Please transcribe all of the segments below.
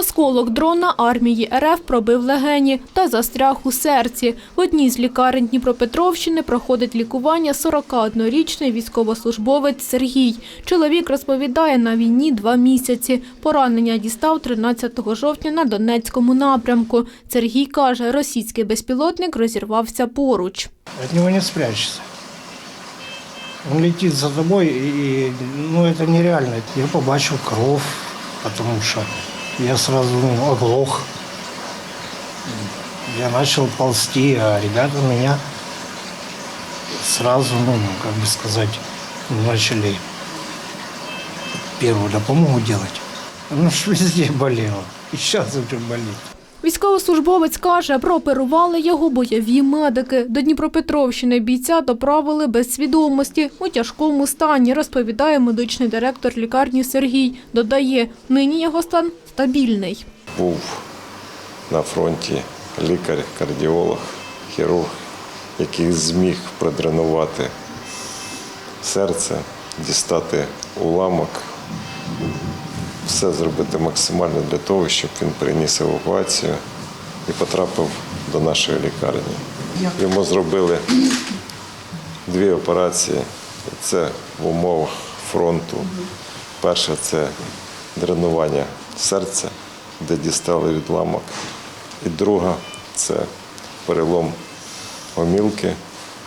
Осколок дрона армії РФ пробив легені та застряг у серці. В одній з лікарень Дніпропетровщини проходить лікування 41-річний військовослужбовець Сергій. Чоловік розповідає, на війні два місяці. Поранення дістав 13 жовтня на Донецькому напрямку. Сергій каже, російський безпілотник розірвався поруч. От него не спрячешься. Он летит за тобой, и, ну, это нереально. Я побачив кров, потому что я сразу ну, оглох. Я начал ползти, а ребята меня сразу, ну, как бы сказать, начали первую допомогу делать. Ну, везде болело. И сейчас уже болит. Військовослужбовець каже, прооперували його бойові медики. До Дніпропетровщини бійця доправили без свідомості у тяжкому стані, розповідає медичний директор лікарні Сергій. Додає, нині його стан стабільний. був на фронті лікар, кардіолог, хірург, який зміг продренувати серце, дістати уламок, все зробити максимально для того, щоб він приніс евакуацію і потрапив до нашої лікарні. Йому зробили дві операції. Це в умовах фронту. Перша це дренування серця, де дістали відламок. І друга це перелом гомілки,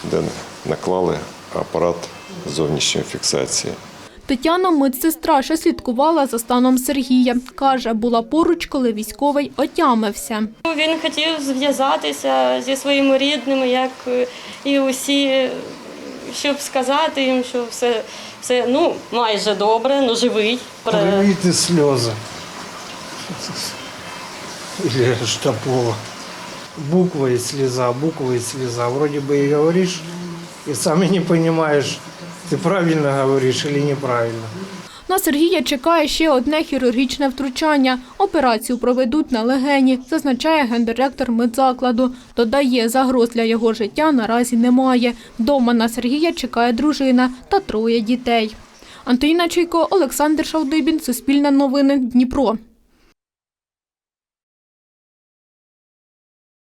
де наклали апарат зовнішньої фіксації. Тетяна, медсестра, що слідкувала за станом Сергія. Каже, була поруч, коли військовий отямився. Він хотів зв'язатися зі своїми рідними, як е, і усі, щоб сказати їм, що все, все ну, майже добре, ну живий. Пре- Привіт і сльози. Плохо. Буква и слеза, буква и слеза. Вроде бы и говоришь, и сам не понимаешь, ты правильно говоришь или неправильно. На Сергія чекає ще одне хірургічне втручання. Операцію проведуть на легені, зазначає гендиректор медзакладу. Додає, загроз для його життя наразі немає. Вдома на Сергія чекає дружина та троє дітей. Антоніна Чайко, Олександр Шавдибін, Суспільне новини, Дніпро.